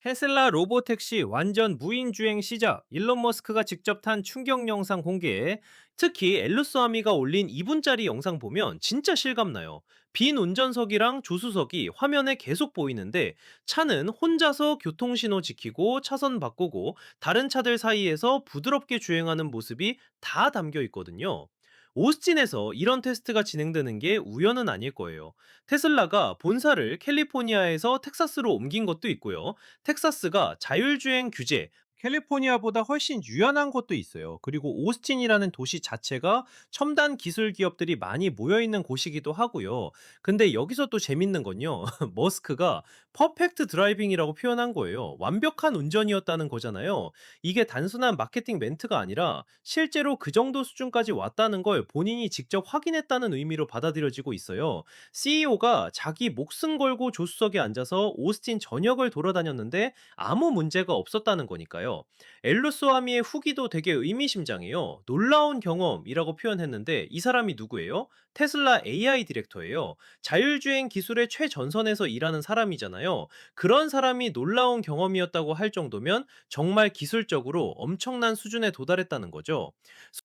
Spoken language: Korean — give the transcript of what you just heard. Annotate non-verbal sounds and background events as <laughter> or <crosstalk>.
테슬라 로보택시 완전 무인주행 시작. 일론 머스크가 직접 탄 충격 영상 공개. 특히 엘루스와미가 올린 2분짜리 영상 보면 진짜 실감나요. 빈 운전석이랑 조수석이 화면에 계속 보이는데 차는 혼자서 교통신호 지키고 차선 바꾸고 다른 차들 사이에서 부드럽게 주행하는 모습이 다 담겨 있거든요. 오스틴에서 이런 테스트가 진행되는 게 우연은 아닐 거예요. 테슬라가 본사를 캘리포니아에서 텍사스로 옮긴 것도 있고요. 텍사스가 자율주행 규제, 캘리포니아보다 훨씬 유연한 것도 있어요. 그리고 오스틴이라는 도시 자체가 첨단 기술 기업들이 많이 모여 있는 곳이기도 하고요. 근데 여기서 또 재밌는 건요. <laughs> 머스크가 퍼펙트 드라이빙이라고 표현한 거예요. 완벽한 운전이었다는 거잖아요. 이게 단순한 마케팅 멘트가 아니라 실제로 그 정도 수준까지 왔다는 걸 본인이 직접 확인했다는 의미로 받아들여지고 있어요. CEO가 자기 목숨 걸고 조수석에 앉아서 오스틴 전역을 돌아다녔는데 아무 문제가 없었다는 거니까요. 엘루스와미의 후기도 되게 의미심장해요. 놀라운 경험이라고 표현했는데 이 사람이 누구예요? 테슬라 AI 디렉터예요. 자율주행 기술의 최전선에서 일하는 사람이 잖아요. 그런 사람이 놀라운 경험이었다고 할 정도면 정말 기술적으로 엄청난 수준에 도달했다는 거죠.